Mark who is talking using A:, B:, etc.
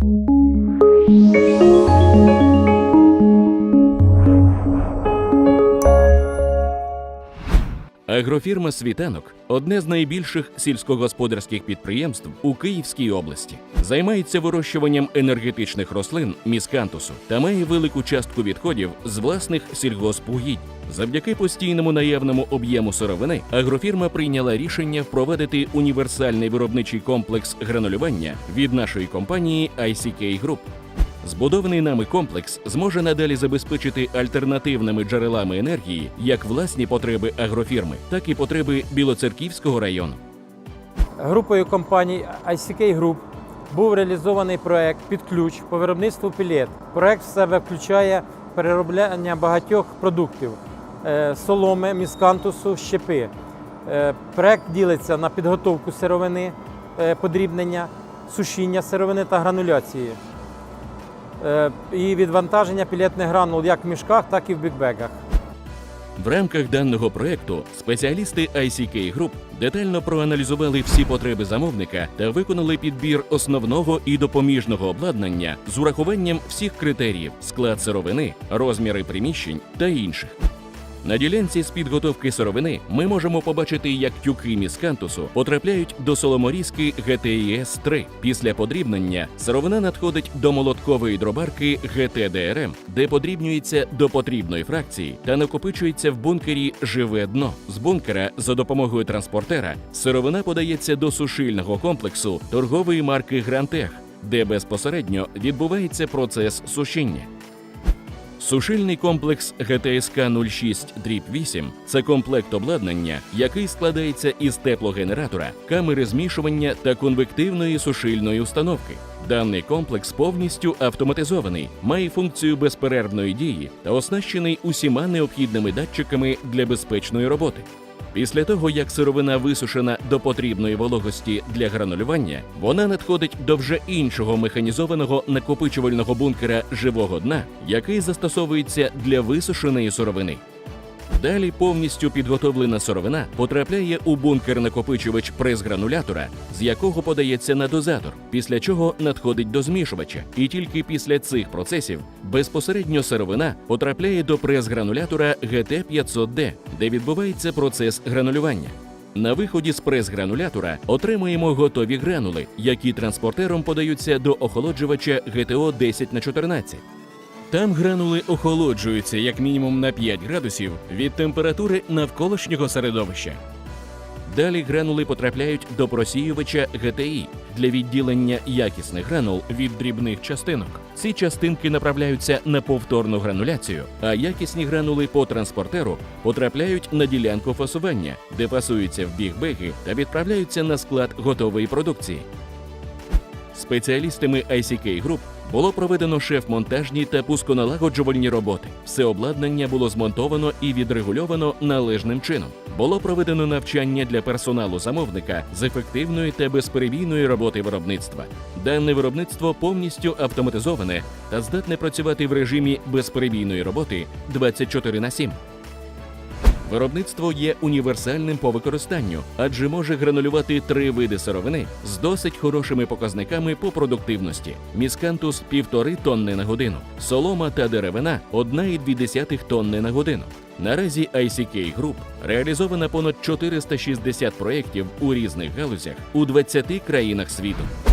A: thank you Агрофірма Світанок одне з найбільших сільськогосподарських підприємств у Київській області. Займається вирощуванням енергетичних рослин міскантусу та має велику частку відходів з власних сільгоспугідь. Завдяки постійному наявному об'єму сировини агрофірма прийняла рішення впровадити універсальний виробничий комплекс гранулювання від нашої компанії ICK Group. Збудований нами комплекс зможе надалі забезпечити альтернативними джерелами енергії як власні потреби агрофірми, так і потреби Білоцерківського району.
B: Групою компаній ICK Group був реалізований проект під ключ по виробництву пілет. Проект в себе включає переробляння багатьох продуктів е, соломи, міскантусу, щепи. Е, Проект ділиться на підготовку сировини, е, подрібнення, сушіння сировини та грануляції. Е, І відвантаження пілетних гранул як в мішках, так і в бікбегах.
A: В рамках даного проекту спеціалісти ICK Group детально проаналізували всі потреби замовника та виконали підбір основного і допоміжного обладнання з урахуванням всіх критеріїв: склад сировини, розміри приміщень та інших. На ділянці з підготовки сировини ми можемо побачити, як тюки міскантусу потрапляють до соломорізки GTIS 3 Після подрібнення сировина надходить до молоткової дробарки GTDRM, де подрібнюється до потрібної фракції та накопичується в бункері живе дно. З бункера за допомогою транспортера сировина подається до сушильного комплексу торгової марки Грантех, де безпосередньо відбувається процес сушіння. Сушильний комплекс ГТСК 06 8 це комплект обладнання, який складається із теплогенератора, камери змішування та конвективної сушильної установки. Даний комплекс повністю автоматизований, має функцію безперервної дії та оснащений усіма необхідними датчиками для безпечної роботи. Після того, як сировина висушена до потрібної вологості для гранулювання, вона надходить до вже іншого механізованого накопичувального бункера живого дна, який застосовується для висушеної сировини. Далі повністю підготовлена сировина потрапляє у бункер накопичувач прес-гранулятора, з якого подається на дозатор, після чого надходить до змішувача. І тільки після цих процесів безпосередньо сировина потрапляє до прес-гранулятора GT500D, де відбувається процес гранулювання. На виході з прес-гранулятора отримуємо готові гранули, які транспортером подаються до охолоджувача GTO 10 на 14 там гранули охолоджуються як мінімум на 5 градусів від температури навколишнього середовища. Далі гранули потрапляють до просіювача ГТІ для відділення якісних гранул від дрібних частинок. Ці частинки направляються на повторну грануляцію, а якісні гранули по транспортеру потрапляють на ділянку фасування, де фасуються в бігбеги та відправляються на склад готової продукції. Спеціалістами ICK Group було проведено шеф-монтажні та пусконалагоджувальні роботи. Все обладнання було змонтовано і відрегульовано належним чином. Було проведено навчання для персоналу замовника з ефективної та безперебійної роботи виробництва. Дане виробництво повністю автоматизоване та здатне працювати в режимі безперебійної роботи 24 на 7. Виробництво є універсальним по використанню, адже може гранулювати три види сировини з досить хорошими показниками по продуктивності: міскантус півтори тонни на годину, солома та деревина 1,2 тонни на годину. Наразі ICK Group реалізовано понад 460 проєктів у різних галузях у 20 країнах світу.